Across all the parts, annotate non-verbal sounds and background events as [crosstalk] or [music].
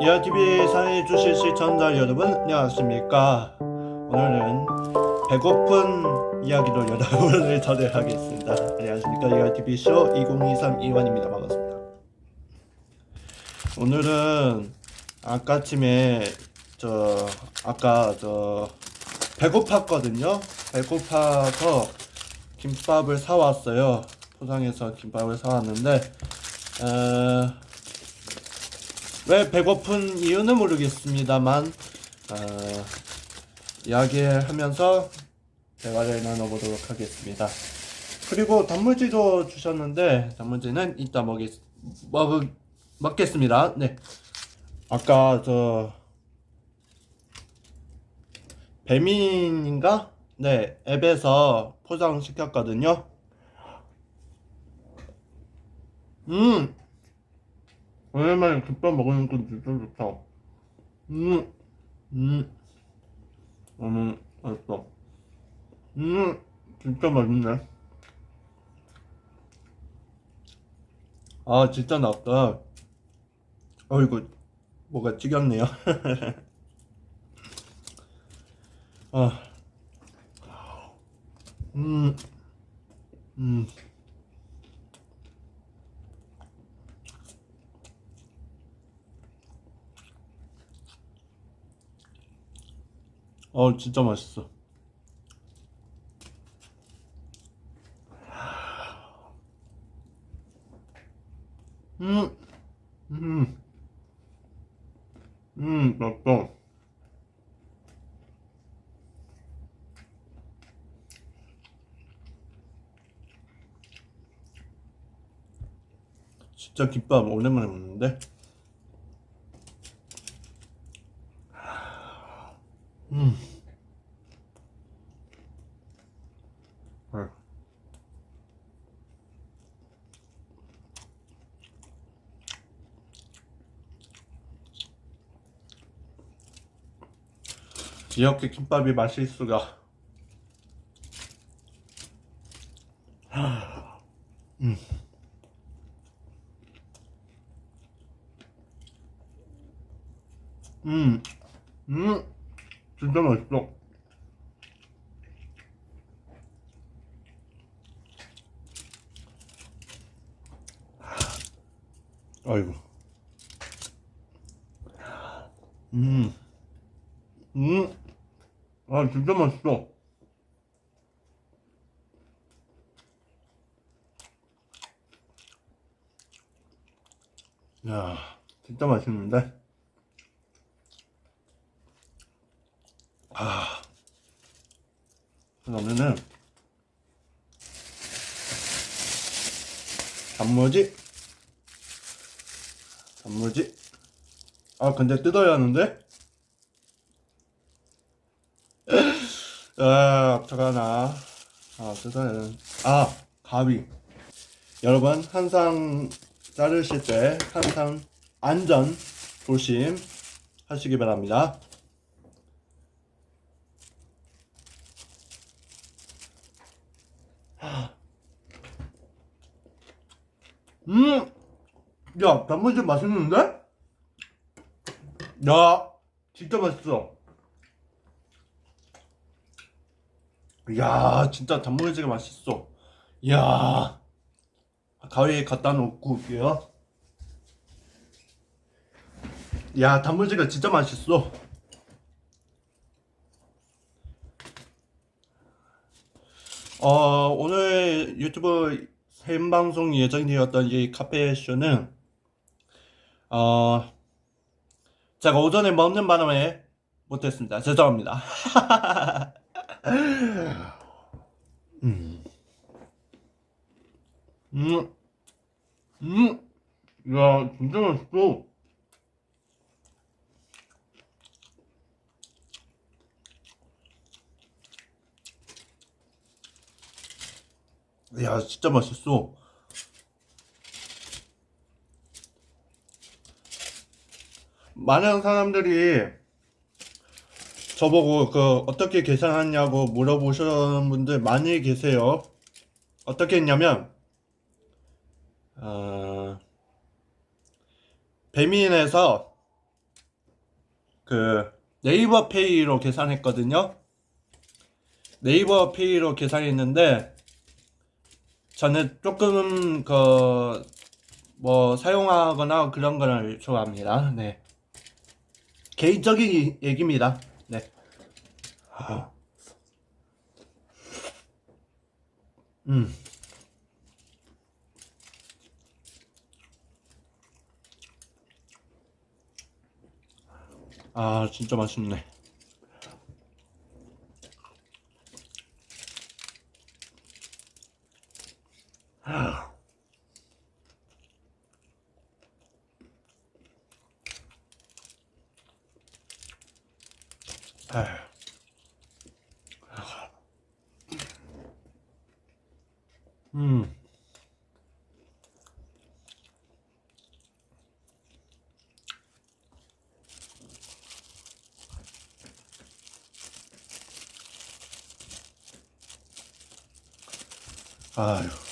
이아TV 사랑해 주실 시청자 여러분 안녕하십니까? 오늘은 배고픈 이야기로 여러분을 초대하겠습니다. 안녕하십니까? 이아TV 쇼 2023 이완입니다. 반갑습니다. 오늘은 아까쯤에 저 아까 저 배고팠거든요. 배고파서 김밥을 사왔어요. 포장해서 김밥을 사왔는데 어, 왜 배고픈 이유는 모르겠습니다만 어, 이야기하면서 대화를 나눠보도록 하겠습니다. 그리고 단무지도 주셨는데 단무지는 이따 먹겠 먹 먹겠습니다. 네. 아까 저 배민인가? 네 앱에서 포장 시켰거든요. 음. 오랜만에 김밥 먹으는 건 진짜 좋다. 음, 음, 너무 맛있어. 음, 진짜 맛있네. 아, 진짜 낫다. 어이구, 뭐가 찌겼네요. [laughs] 아, 음, 음. 어 진짜 맛있어. 음, 음, 음, 맛있어. 진짜 김밥 오랜만에 먹는데. 음. 네. 이렇게 김밥이 맛있을 수가. 하, 음. 음, 음, 진짜 맛있어. 아이고. 음. 음. 아, 진짜 맛있어. 야, 진짜 맛있는데? 아. 그러면은, 단무지? 단무지? 아, 근데 뜯어야 하는데? 아, 어떡하나. 아, 뜯어야. 아, 가위. 여러분, 항상 자르실 때 항상 안전 조심 하시기 바랍니다. 음! 야, 단무지 맛있는데? 야, 진짜 맛있어. 야, 진짜 단무지가 맛있어. 야, 가위에 갖다 놓고 올게요. 야, 단무지가 진짜 맛있어. 어, 오늘 유튜브 생방송 예정이었던 이 카페 쇼는 어, 제가 오전에 먹는 바람에 못했습니다. 죄송합니다. [laughs] 음. 음, 음, 야, 진짜 맛있어. 야, 진짜 맛있어. 많은 사람들이 저보고 그 어떻게 계산하냐고 물어보시는 분들 많이 계세요. 어떻게 했냐면 어, 배민에서 그 네이버 페이로 계산했거든요. 네이버 페이로 계산했는데 저는 조금 그 뭐 사용하거나 그런 거를 좋아합니다. 네. 개인적인 이- 얘기입니다. 네. 음. 아, 진짜 맛있네. 음. 아유.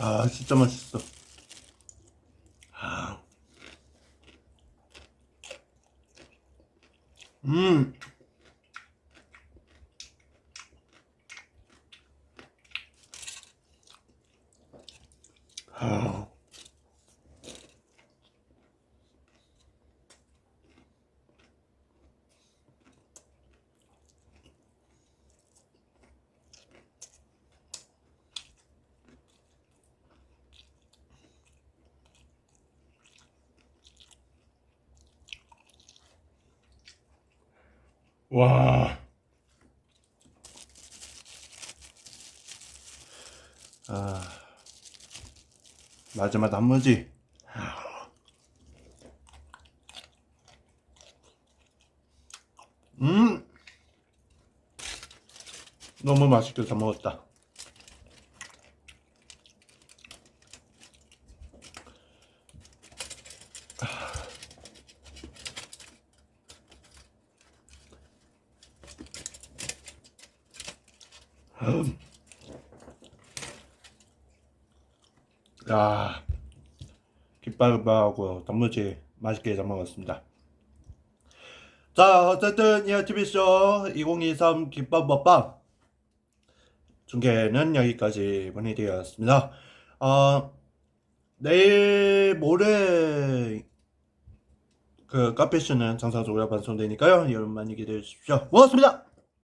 아, 진짜 맛있어. 아. 음. 아. 와. 아. 마지막 단무지. 음. 너무 맛있게 잘 먹었다. 야, 김밥하고 단무지 맛있게 잘 먹었습니다. 자, 어쨌든 이 TV쇼 2023 김밥 먹방 중계는 여기까지 보내드렸습니다. 어, 내일 모레 그 카페쇼는 정상적으로 방송되니까요. 여러분 많이 기대해 주십시오. 고맙습니다.